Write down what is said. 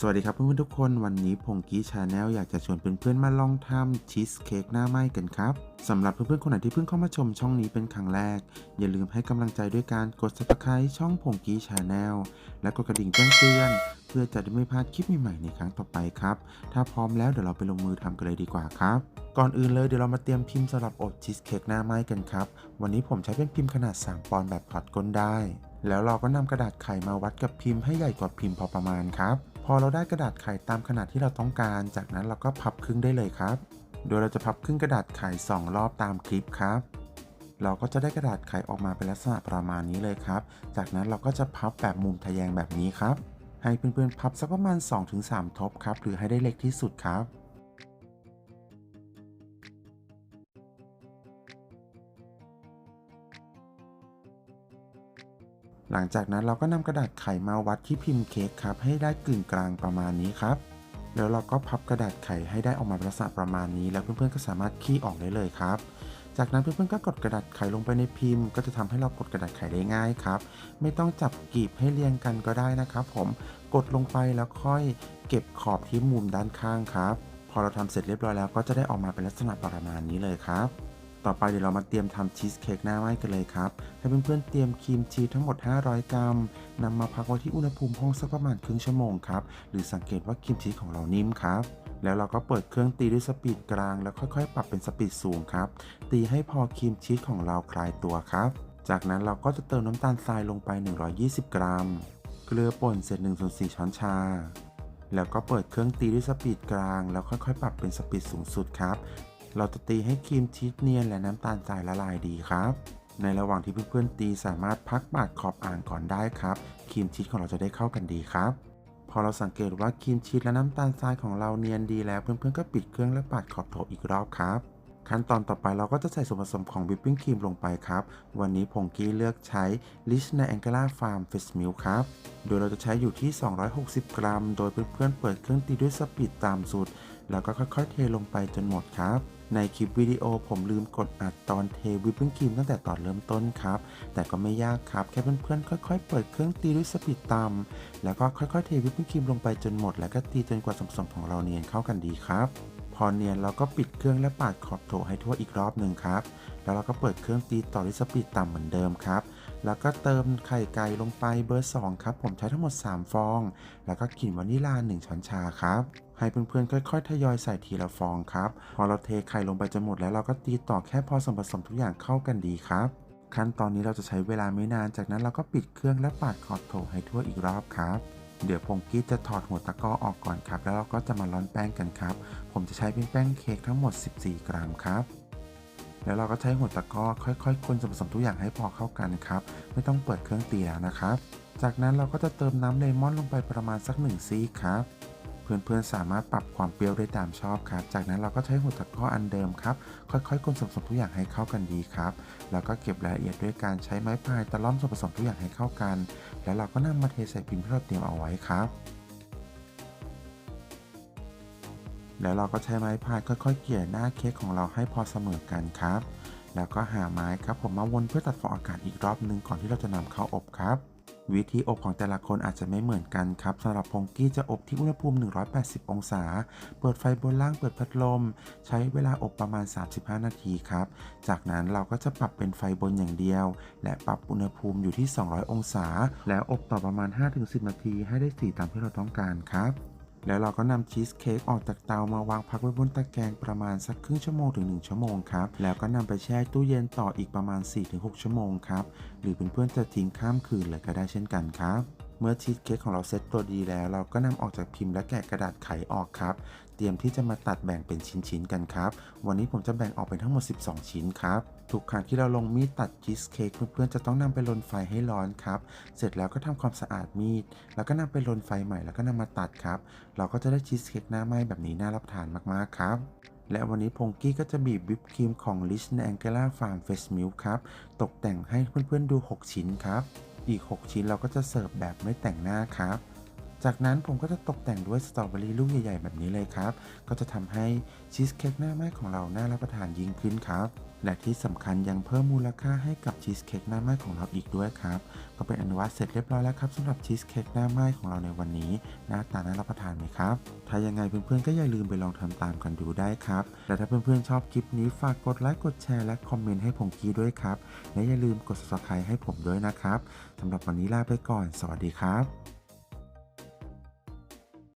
สวัสดีครับเพื่อนๆทุกคนวันนี้พงกี้ชาแนลอยากจะชวนเพื่อนๆมาลองทำชีสเค้กหน้าไหม้กันครับสำหรับเพื่อนๆคนไหนที่เพิ่งเข้ามาชมช่องนี้เป็นครั้งแรก อย่าลืมให้กำลังใจด้วยการกด subscribe ช่องพงกี้ชาแนลและกดกระดิ่งแจ้งเตือน เพื่อจะได้ไม่พลาดคลิปใหม่ๆในครั้งต่อไปครับ ถ้าพร้อมแล้วเดี๋ยวเราไปลงมือทำกันเลยดีกว่าครับก่อนอื่นเลยเดี๋ยวเรามาเตรียมพิมพ์สำหรับอบชีสเค้กหน้าไหม้กันครับ วันนี้ผมใช้เป็นพิมพ์ขนาด 3 ปอนด์แบบพอดก้นได้ แล้วเราก็นำกระดาษไขมาวัดกับพิมพ์ให้ใหญ่กว่าพิมพ์พอประมาณครับ พอเราได้กระดาษไขตามขนาดที่เราต้องการ จากนั้นเราก็พับครึ่งได้เลยครับ โดยเราจะพับครึ่งกระดาษไข2รอบตามคลิปครับ เราก็จะได้กระดาษไขออกมาเป็นลักษณะประมาณนี้เลยครับ จากนั้นเราก็จะพับแบบมุมทะแยงแบบนี้ครับ ให้เพื่อนๆพับสักประมาณ 2-3 ทบครับ หรือให้ได้เล็กที่สุดครับ หลังจากนั้นเราก็นำกระดาษไขมาวัดที่พิมพ์เค้กครับ ให้ได้กึ่งกลางประมาณนี้ครับ แล้วเราก็พับกระดาษไขให้ได้ออกมาป็นลักษณะประมาณนี้ แล้วเพื่อนๆก็สามารถคี่ออกได้เลยครับ จากนั้นเพื่อนๆก็กดกระดาษไขลงไปในพิมพ์ ก็จะทำให้เรากดกระดาษไขได้ง่ายครับ ไม่ต้องจับกีบให้เรียงกันก็ได้นะครับ ผมกดลงไปแล้วค่อยเก็บขอบที่มุมด้านข้างครับ พอเราทำเสร็จเรียบร้อยแล้วก็จะได้ออกมาเป็นลักษณะประมาณนี้เลยครับ ต่อไปเดี๋ยวเรามาเตรียมทำชีสเค้กหน้าไม้กันเลยครับ ให้เพื่อนๆเตรียมครีมชีสทั้งหมด 500 กรัมนำมาพักไว้ที่อุณหภูมิห้องสักประมาณครึ่งชั่วโมงครับ หรือสังเกตว่าครีมชีสของเรานิ่มครับ แล้วเราก็เปิดเครื่องตีด้วยสปีดกลาง แล้วค่อยๆ ปรับเป็นสปีดสูงครับ ตีให้พอครีมชีสของเราคลายตัวครับ จากนั้นเราก็จะเติมน้ำตาลทรายลงไป 120 กรัม เกลือป่นเศษ1ส่วน4ช้อนชาแล้วก็เปิดเครื่องตีด้วยสปีดกลาง แล้วค่อยๆ ปรับเป็นสปีดสูงสุดครับ เราจะตีให้ครีมชีสเนียนและน้ำตาลทรายละลายดีครับ ในระหว่างที่เพื่อนๆตีสามารถพักปาดขอบอ่างก่อนได้ครับครีมชีสของเราจะได้เข้ากันดีครับ พอเราสังเกตว่าครีมชีสและน้ำตาลทรายของเราเนียนดีแล้วเพื่อนๆก็ปิดเครื่องและปาดขอบโถอีกรอบครับขั้นตอนต่อไปเราก็จะใส่ส่วนผสมของวิปปิ้งครีมลงไปครับ วันนี้พงกี้เลือกใช้ Rich n a a n g e l a Farm Fresh Milk ครับ โดยเราจะใช้อยู่ที่ 260 กรัม โดยเพื่อนๆเปิดเครื่องตีด้วยสปีดตามสุด แล้วก็ค่อยๆเทลงไปจนหมดครับ ในคลิปวิดีโอผมลืมกดอัดตอนเทวิปปิ้งครีมตั้งแต่ตอนเริ่มต้นครับ แต่ก็ไม่ยากครับ แค่เพื่อนๆค่อยๆ เปิดเครื่องตีด้วยสปีดต่ำแล้วก็ค่อยๆเทวิปปิ้งครีมลงไปจนหมด แล้วก็ตีจนกว่าส่วนผสมของเราเนียนเข้ากันดีครับพอเนียนเราก็ปิดเครื่องและปาดขอบโถให้ทั่วอีกรอบหนึ่งครับ แล้วเราก็เปิดเครื่องตีต่อด้วยสปีดต่ำเหมือนเดิมครับ แล้วก็เติมไข่ไก่ลงไปเบอร์ 2 ครับ ผมใช้ทั้งหมด 3 ฟอง แล้วก็กลิ่นวานิลา 1 ช้อนชาครับ ให้เพื่อนๆค่อยๆทยอยใส่ทีละฟองครับ พอเราเทไข่ลงไปจนหมดแล้วเราก็ตีต่อแค่พอส่วนผสมทุกอย่างเข้ากันดีครับ ขั้นตอนนี้เราจะใช้เวลาไม่นาน จากนั้นเราก็ปิดเครื่องและปาดขอบโถให้ทั่วอีกรอบครับเดี๋ยวพงกี้จะถอดหัวตะกร้อออกก่อนครับ แล้วเราก็จะมาร้อนแป้งกันครับ ผมจะใช้เป็นแป้งเค้กทั้งหมด 14 กรัมครับ แล้วเราก็ใช้หัวตะกร้อค่อยๆ คนส่วนผสมทุกอย่างให้พอเข้ากันครับ ไม่ต้องเปิดเครื่องตีแล้วนะครับ จากนั้นเราก็จะเติมน้ำเลมอนลงไปประมาณสัก1ซีครับ เพื่อนๆสามารถปรับความเปรี้ยวได้ตามชอบครับ จากนั้นเราก็ใช้หัวตะก้ออันเดิมครับ ค่อยๆคนส่วนผสมทุกอย่างให้เข้ากันดีครับ แล้วก็เก็บรายละเอียดด้วยการใช้ไม้พายตะล่อมส่วนผสมทุกอย่างให้เข้ากัน แล้วเราก็นำมาเทใส่พิมพ์ที่เราเตรียมเอาไว้ครับแล้วเราก็ใช้ไม้พายค่อยๆ เกี่ยหน้าเค้กของเราให้พอเสมอกันครับ แล้วก็หาไม้ครับผมมาวนเพื่อตัดฟองอากาศอีกรอบหนึ่งก่อนที่เราจะนำเข้าอบครับ วิธีอบของแต่ละคนอาจจะไม่เหมือนกันครับสำหรับพงกี้จะอบที่อุณหภูมิ 180 องศา เปิดไฟบนล่างเปิดพัดลม ใช้เวลาอบประมาณ 35 นาทีครับ จากนั้นเราก็จะปรับเป็นไฟบนอย่างเดียว และปรับอุณหภูมิอยู่ที่ 200 องศา แล้วอบต่อประมาณ 5-10 นาทีให้ได้สีตามที่เราต้องการครับ แล้วเราก็นำชีสเค้กออกจากเตามาวางพักไว้บนตะแกรงประมาณสักครึ่งชั่วโมงถึง 1 ชั่วโมงครับ แล้วก็นำไปแช่ตู้เย็นต่ออีกประมาณ 4-6 ชั่วโมงครับ หรือเพื่อนๆจะทิ้งข้ามคืนเลยก็ได้เช่นกันครับ เมื่อชีสเค้กของเราเซ็ตตัวดีแล้ว เราก็นำออกจากพิมพ์และแกะกระดาษไขออกครับ เตรียมที่จะมาตัดแบ่งเป็นชิ้นๆกันครับ วันนี้ผมจะแบ่งออกเป็นทั้งหมด 12 ชิ้นครับ ทุกครั้งที่เราลงมีดตัดชีสเค้กเพื่อนๆจะต้องนำไปลนไฟให้ร้อนครับ เสร็จแล้วก็ทำความสะอาดมีด แล้วก็นำไปลนไฟใหม่แล้วก็นำมาตัดครับ เราก็จะได้ชีสเค้กหน้าไหม้แบบนี้น่ารับทานมากๆครับและวันนี้พงกี้ก็จะบีบวิปครีมของ Rich a a n g e l a Farm Fresh Milk ครับ ตกแต่งให้เพื่อนๆดู 6 ชิ้นครับ อีก 6 ชิ้นเราก็จะเสิร์ฟแบบไม่แต่งหน้าครับ จากนั้นผมก็จะตกแต่งด้วยสตรอเบอรี่ลูกใหญ่ๆ แบบนี้เลยครับ ก็จะทำให้ชีสเค้กหน้าไม้ของเราน่ารับประทานยิ่งขึ้นครับและที่สำคัญยังเพิ่มมูลค่าให้กับชีสเค้กหน้าไม้ของเราอีกด้วยครับ ก็เป็นอนุวัตเสร็จเรียบร้อยแล้วครับสำหรับชีสเค้กหน้าไม้ของเราในวันนี้ หน้าตาน่ารับประทานไหมครับ ถ้ายังไงเพื่อนๆก็อย่าลืมไปลองทำตามกันดูได้ครับ และถ้าเพื่อนๆชอบคลิปนี้ฝากกดไลค์กดแชร์และคอมเมนต์ให้ผมกี้ด้วยครับและอย่าลืมกด subscribe ให้ผมด้วยนะครับสำหรับวันนี้ลาไปก่อน สวัสดีครับ